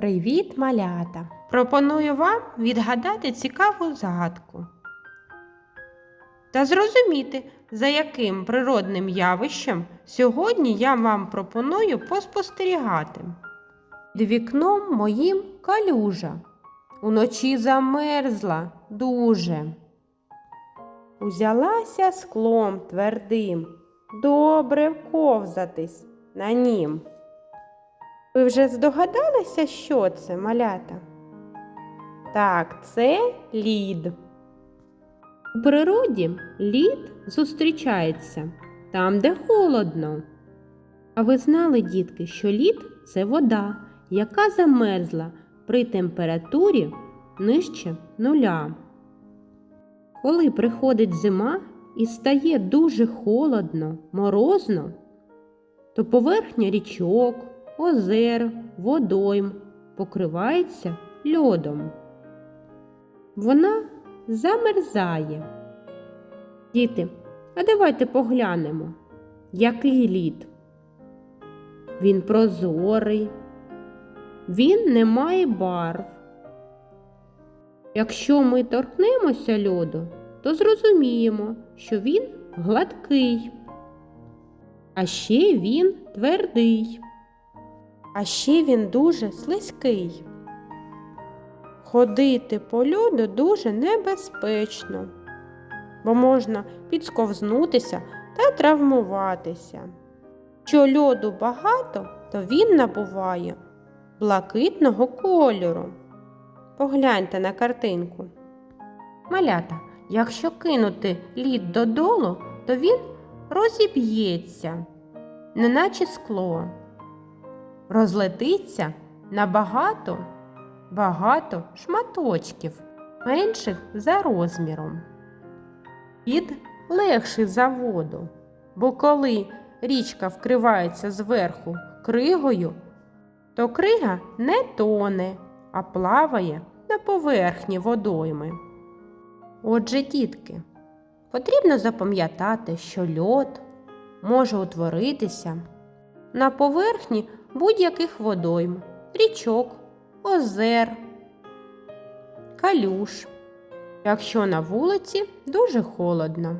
Привіт, малята! Пропоную вам відгадати цікаву загадку та зрозуміти, за яким природним явищем сьогодні я вам пропоную поспостерігати. Під вікном моїм калюжа, уночі замерзла дуже. Узялася склом твердим, добре вковзатись на нім. Ви вже здогадалися, що це, малята? Так, це лід. У природі лід зустрічається там, де холодно. А ви знали, дітки, що лід це вода, яка замерзла при температурі нижче нуля. Коли приходить зима і стає дуже холодно, морозно, то поверхня річок, озер, водойм покривається льодом. Вона замерзає. Діти, а давайте поглянемо, який лід. Він прозорий, він не має барв. Якщо ми торкнемося льоду, то зрозуміємо, що він гладкий, а ще він твердий. А ще він дуже слизький. Ходити по льоду дуже небезпечно, бо можна підсковзнутися та травмуватися. Якщо льоду багато, то він набуває блакитного кольору. Погляньте на картинку. Малята, якщо кинути лід додолу, то він розіб'ється, неначе скло розлетиться на багато, багато шматочків, менших за розміром. Лід легший за воду, бо коли річка вкривається зверху кригою, то крига не тоне, а плаває на поверхні водойми. Отже, дітки, потрібно запам'ятати, що льод може утворитися на поверхні будь-яких водойм, річок, озер, калюш, якщо на вулиці дуже холодно.